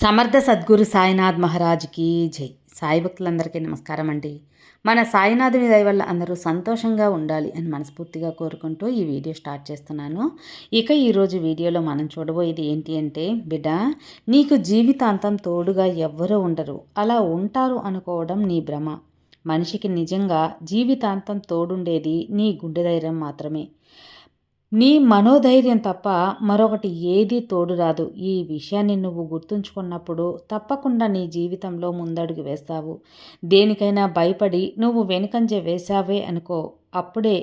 సమర్థ సద్గురు సాయినాథ్ మహారాజ్కి జై. సాయి భక్తులందరికీ నమస్కారం అండి. మన సాయినాథుని దయ వల్ల అందరూ సంతోషంగా ఉండాలి అని మనస్ఫూర్తిగా కోరుకుంటూ ఈ వీడియో స్టార్ట్ చేస్తున్నాను. ఇక ఈరోజు వీడియోలో మనం చూడబోయేది ఏంటి అంటే బిడ్డ నీకు జీవితాంతం తోడుగా ఎవ్వరూ ఉండరు. అలా ఉంటారు అనుకోవడం నీ భ్రమ. మనిషికి నిజంగా జీవితాంతం తోడుండేది నీ గుండె ధైర్యం మాత్రమే. నీ మనోధైర్యం తప్ప మరొకటి ఏదీ తోడు రాదు. ఈ విషయాన్ని నువ్వు గుర్తుంచుకున్నప్పుడు తప్పకుండా నీ జీవితంలో ముందడుగు వేస్తావు. దేనికైనా భయపడి నువ్వు వెనుకంజ వేశావే అనుకో. అప్పుడే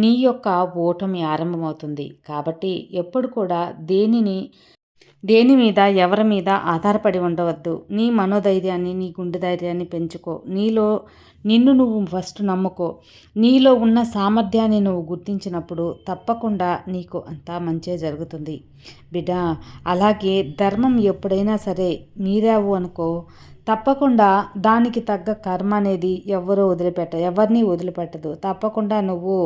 నీ యొక్క ఓటమి ఆరంభమవుతుంది. కాబట్టి ఎప్పుడు కూడా దేనిని దేని మీద ఎవరి మీద ఆధారపడి ఉండవద్దు. నీ మనోధైర్యాన్ని నీ గుండె ధైర్యాన్ని పెంచుకో. నీలో నిన్ను నువ్వు ఫస్ట్ నమ్ముకో. నీలో ఉన్న సామర్థ్యాన్ని నువ్వు గుర్తించినప్పుడు తప్పకుండా నీకు అంతా మంచే జరుగుతుంది. బిడ్డ అలాగే ధర్మం ఎప్పుడైనా సరే మీరావు అనుకో. తప్పకుండా దానికి తగ్గ కర్మ అనేది ఎవరో వదిలిపెట్ట ఎవరిని వదిలిపెట్టదు. తప్పకుండా నువ్వు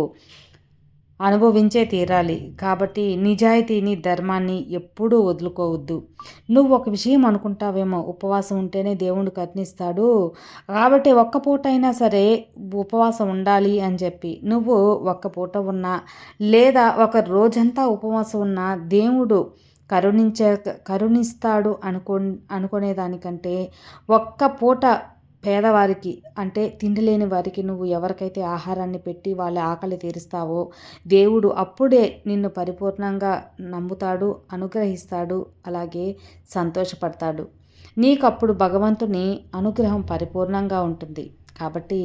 అనుభవించే తీరాలి. కాబట్టి నిజాయితీని ధర్మాన్ని ఎప్పుడూ వదులుకోవద్దు. నువ్వు ఒక విషయం అనుకుంటావేమో ఉపవాసం ఉంటేనే దేవుడు కర్ణిస్తాడు కాబట్టి ఒక్క పూట అయినా సరే ఉపవాసం ఉండాలి అని చెప్పి నువ్వు ఒక్క పూట ఉన్నా లేదా ఒక రోజంతా ఉపవాసం ఉన్నా దేవుడు కరుణించే కరుణిస్తాడు అనుకో అనుకునేదానికంటే ఒక్క పూట పేదవారికి అంటే తిండి లేని వారికి నువ్వు ఎవరికైతే ఆహారాన్ని పెట్టి వాళ్ళ ఆకలి తీరుస్తావో దేవుడు అప్పుడే నిన్ను పరిపూర్ణంగా నమ్ముతాడు అనుగ్రహిస్తాడు అలాగే సంతోషపడతాడు. నీకప్పుడు భగవంతుని అనుగ్రహం పరిపూర్ణంగా ఉంటుంది. కాబట్టి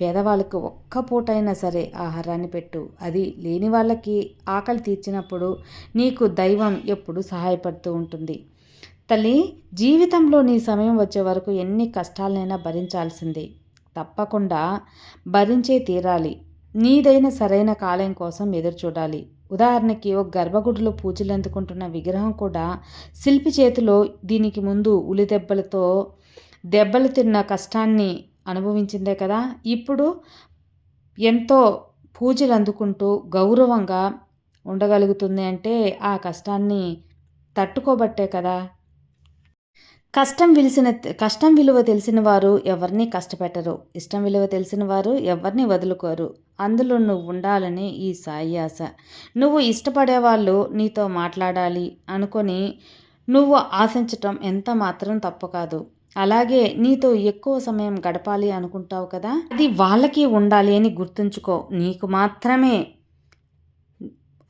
పేదవాళ్ళకు ఒక్క పూటైనా సరే ఆహారాన్ని పెట్టు. అది లేని వాళ్ళకి ఆకలి తీర్చినప్పుడు నీకు దైవం ఎప్పుడు సహాయపడుతూ ఉంటుంది. తల్లి జీవితంలో నీ సమయం వచ్చే వరకు ఎన్ని కష్టాలనైనా భరించాల్సిందే. తప్పకుండా భరించే తీరాలి. నీదైన సరైన కాలం కోసం ఎదురు చూడాలి ఉదాహరణకి ఒక గర్భగుడిలో పూజలు అందుకుంటున్న విగ్రహం కూడా శిల్పి చేతిలో దీనికి ముందు ఉలి దెబ్బలతో దెబ్బలు తిన్న కష్టాన్ని అనుభవించిందే కదా. ఇప్పుడు ఎంతో పూజలు అందుకుంటూ గౌరవంగా ఉండగలుగుతుంది అంటే ఆ కష్టాన్ని తట్టుకోబట్టే కదా. కష్టం విలిసిన కష్టం విలువ తెలిసిన వారు ఎవరిని కష్టపెట్టరు. ఇష్టం విలువ తెలిసిన వారు ఎవరిని వదులుకోరు. అందులో నువ్వు ఉండాలని ఈ సాయి ఆశ. నువ్వు ఇష్టపడే వాళ్ళు నీతో మాట్లాడాలి అనుకొని నువ్వు ఆశించటం ఎంత మాత్రం తప్పు కాదు. అలాగే నీతో ఎక్కువ సమయం గడపాలి అనుకుంటావు కదా? అది వాళ్ళకి ఉండాలి అని గుర్తుంచుకో. నీకు మాత్రమే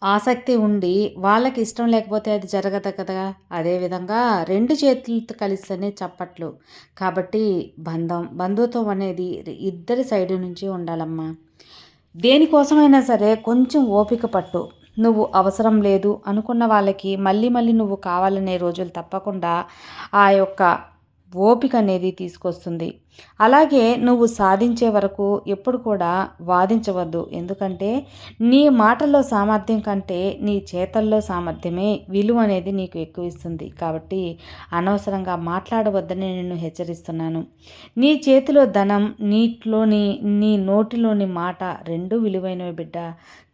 ఆసక్తి ఉండి వాళ్ళకి ఇష్టం లేకపోతే అది జరగదు కదా అదేవిధంగా రెండు చేతులతో కలిస్తేనే చప్పట్లు. కాబట్టి బంధం బంధుత్వం అనేది ఇద్దరి సైడు నుంచి ఉండాలమ్మా. దేనికోసమైనా సరే కొంచెం ఓపిక పట్టు. నువ్వు అవసరం లేదు అనుకున్న వాళ్ళకి మళ్ళీ మళ్ళీ నువ్వు కావాలనే రోజులు తప్పకుండా ఆ యొక్క ఓపిక అనేది తీసుకొస్తుంది. అలాగే నువ్వు సాధించే వరకు ఎప్పుడు కూడా వాదించవద్దు. ఎందుకంటే నీ మాటల్లో సామర్థ్యం కంటే నీ చేతల్లో సామర్థ్యమే విలువ అనేది నీకు ఎక్కువ ఇస్తుంది. కాబట్టి అనవసరంగా మాట్లాడవద్దని నేను హెచ్చరిస్తున్నాను. నీ చేతిలో ధనం నీటిలోని నీ నోటిలోని మాట రెండు విలువైనవి బిడ్డ.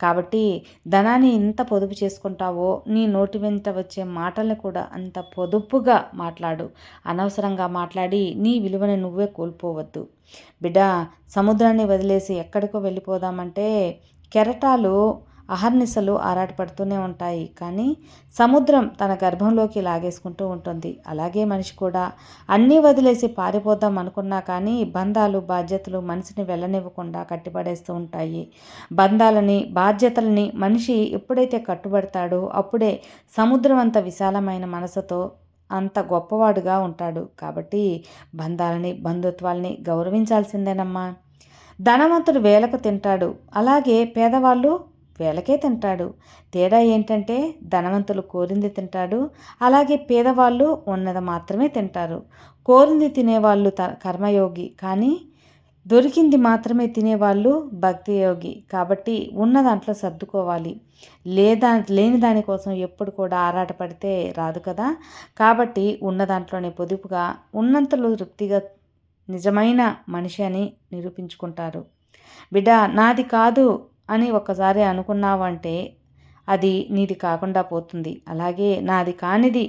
కాబట్టి ధనాన్ని ఎంత పొదుపు చేసుకుంటావో నీ నోటి వెంట వచ్చే మాటలను కూడా అంత పొదుపుగా మాట్లాడు. అనవసరంగా మాట్లాడి నీ విలువని నువ్వే కోల్పో కోల్పోవద్దు. బిడ్డ సముద్రాన్ని వదిలేసి ఎక్కడికో వెళ్ళిపోదామంటే కెరటాలు అహర్నిశలు ఆరాటపడుతూనే ఉంటాయి. కానీ సముద్రం తన గర్భంలోకి లాగేసుకుంటూ ఉంటుంది. అలాగే మనిషి కూడా. అన్నీ వదిలేసి పారిపోదాం అనుకున్నా కానీ బంధాలు బాధ్యతలు మనిషిని వెళ్ళనివ్వకుండా కట్టిపడేస్తూ ఉంటాయి. బంధాలని బాధ్యతలని మనిషి ఎప్పుడైతే కట్టుబడతాడో అప్పుడే సముద్రం అంత విశాలమైన మనసుతో అంత గొప్పవాడుగా ఉంటాడు. కాబట్టి బంధాలని బంధుత్వాల్ని గౌరవించాల్సిందేనమ్మా. ధనవంతుడు వేలకు తింటాడు. అలాగే పేదవాళ్ళు వేలకే తింటాడు. తేడా ఏంటంటే ధనవంతులు కోరింది తింటాడు. అలాగే పేదవాళ్ళు ఉన్నది మాత్రమే తింటారు. కోరింది తినేవాళ్ళు త కర్మయోగి. కానీ దొరికింది మాత్రమే తినేవాళ్ళు భక్తి యోగి కాబట్టి ఉన్న దాంట్లో సర్దుకోవాలి. లేదా లేని దానికోసం ఎప్పుడు కూడా ఆరాటపడితే రాదు కదా. కాబట్టి ఉన్న దాంట్లోనే పొదుపుగా ఉన్నంతలో తృప్తిగా నిజమైన మనిషి అని నిరూపించుకుంటారు. బిడ్డ నాది కాదు అని ఒక్కసారి అనుకున్నావంటే అది నీది కాకుండా పోతుంది. అలాగే నాది కానిది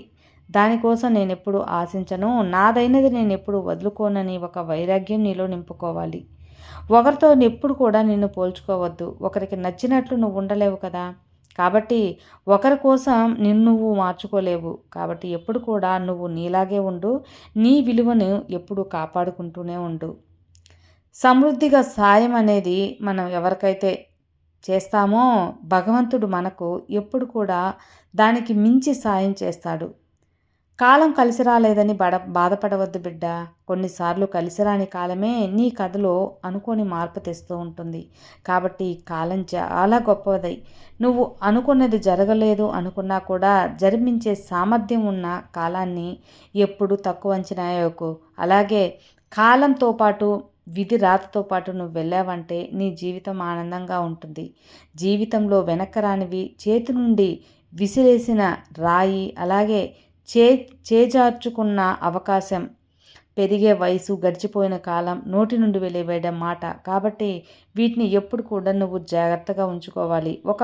దానికోసం నేను ఎప్పుడు ఆశించను. నాదైనది నేను ఎప్పుడు వదులుకోనని ఒక వైరాగ్యం నీలో నింపుకోవాలి. ఒకరితో ఎప్పుడు కూడా నిన్ను పోల్చుకోవద్దు. ఒకరికి నచ్చినట్లు నువ్వు ఉండలేవు కదా. కాబట్టి ఒకరి కోసం నిన్ను నువ్వు మార్చుకోలేవు. కాబట్టి ఎప్పుడు కూడా నువ్వు నీలాగే ఉండు. నీ విలువను ఎప్పుడు కాపాడుకుంటూనే ఉండు. సమృద్ధిగా సాయం అనేది మనం ఎవరికైతే చేస్తామో భగవంతుడు మనకు ఎప్పుడు కూడా దానికి మించి సాయం చేస్తాడు. కాలం కలిసి రాలేదని బడ బాధపడవద్దు బిడ్డ. కొన్నిసార్లు కలిసి రాని కాలమే నీ కథలో అనుకోని మార్పు తెస్తూ ఉంటుంది. కాబట్టి కాలం చాలా గొప్పది. నువ్వు అనుకున్నది జరగలేదు అనుకున్నా కూడా జరిపించే సామర్థ్యం ఉన్న కాలాన్ని ఎప్పుడు తక్కువ అంచనా అలాగే కాలంతో పాటు విధి రాతతో పాటు నువ్వు వెళ్ళావంటే నీ జీవితం ఆనందంగా ఉంటుంది. జీవితంలో వెనక్కరానివి చేతి నుండి విసిరేసిన రాయి అలాగే చే చేజార్చుకున్న అవకాశం పెరిగే వయసు గడిచిపోయిన కాలం నోటి నుండి వెళ్ళివేయడం మాట. కాబట్టి వీటిని ఎప్పుడు కూడా నువ్వు జాగ్రత్తగా ఉంచుకోవాలి. ఒక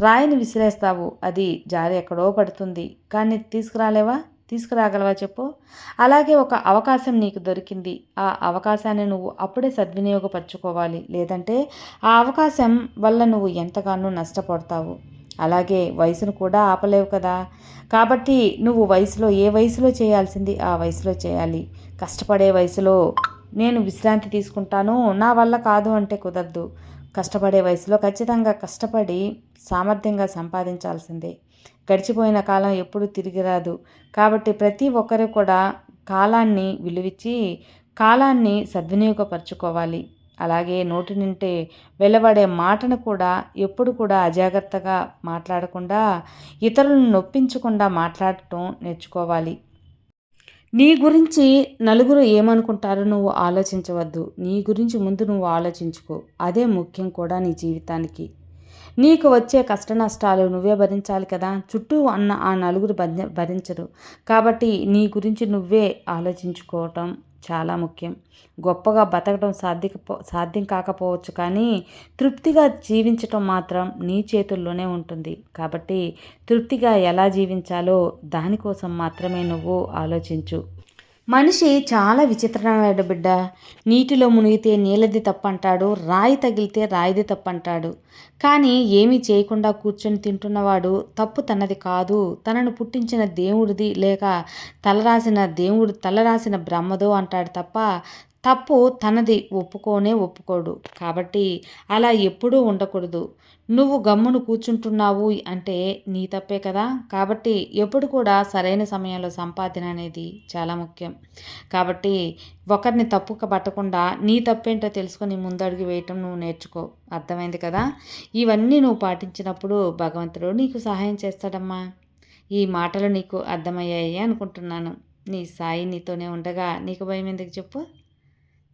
రాయిని విసిరేస్తావు. అది జారి ఎక్కడో పడుతుంది. కానీ తీసుకురాలేవా? తీసుకురాగలవా చెప్పు. అలాగే ఒక అవకాశం నీకు దొరికింది. ఆ అవకాశాన్ని నువ్వు అప్పుడే సద్వినియోగపరచుకోవాలి. లేదంటే ఆ అవకాశం వల్ల నువ్వు ఎంతగానో నష్టపడతావు అలాగే వయసును కూడా ఆపలేవు కదా. కాబట్టి నువ్వు వయసులో ఏ వయసులో చేయాల్సింది ఆ వయసులో చేయాలి. కష్టపడే వయసులో నేను విశ్రాంతి తీసుకుంటాను నా వల్ల కాదు అంటే కుదరదు. కష్టపడే వయసులో ఖచ్చితంగా కష్టపడి సామర్థ్యంగా సంపాదించాల్సిందే. గడిచిపోయిన కాలం ఎప్పుడూ తిరిగి రాదు. కాబట్టి ప్రతి ఒక్కరు కూడా కాలాన్ని విలువిచ్చి కాలాన్ని సద్వినియోగపరచుకోవాలి. అలాగే నోటి నింటే వెలువడే మాటను కూడా ఎప్పుడు కూడా అజాగ్రత్తగా మాట్లాడకుండా ఇతరులను నొప్పించకుండా మాట్లాడటం నేర్చుకోవాలి. నీ గురించి నలుగురు ఏమనుకుంటారో నువ్వు ఆలోచించవద్దు. నీ గురించి ముందు నువ్వు ఆలోచించుకో. అదే ముఖ్యం కూడా నీ జీవితానికి. నీకు వచ్చే కష్ట నష్టాలు నువ్వే భరించాలి కదా. చుట్టూ అన్న ఆ నలుగురు భరించరు. కాబట్టి నీ గురించి నువ్వే ఆలోచించుకోవటం చాలా ముఖ్యం. గొప్పగా బతకడం సాధ్యకపో సాధ్యం కాకపోవచ్చు కానీ తృప్తిగా జీవించటం మాత్రం నీ చేతుల్లోనే ఉంటుంది. కాబట్టి తృప్తిగా ఎలా జీవించాలో దానికోసం మాత్రమే నువ్వు ఆలోచించు. మనిషి చాలా విచిత్రమైన బిడ్డ. నీటిలో మునిగితే నీళ్ళది తప్పంటాడు రాయి తగిలితే రాయిది తప్పంటాడు. కానీ ఏమీ చేయకుండా కూర్చొని తింటున్నవాడు తప్పు తనది కాదు. తనను పుట్టించిన దేవుడిది లేక తలరాసిన దేవుడు తలరాసిన బ్రహ్మదో అంటాడు తప్ప తప్పు తనది ఒప్పుకోనే ఒప్పుకోడు. కాబట్టి అలా ఎప్పుడూ ఉండకూడదు. నువ్వు గమ్మును కూర్చుంటున్నావు అంటే నీ తప్పే కదా. కాబట్టి ఎప్పుడు కూడా సరైన సమయంలో సంపాదన అనేది చాలా ముఖ్యం. కాబట్టి ఒకరిని తప్పుక పట్టకుండా నీ తప్పేంటో తెలుసుకొని ముందడుగు వేయటం నువ్వు నేర్చుకో. అర్థమైంది కదా? ఇవన్నీ నువ్వు పాటించినప్పుడు భగవంతుడు నీకు సహాయం చేస్తాడమ్మా. ఈ మాటలు నీకు అర్థమయ్యాయి అనుకుంటున్నాను. నీ సాయి నీతోనే ఉండగా నీకు భయం ఎందుకు చెప్పు?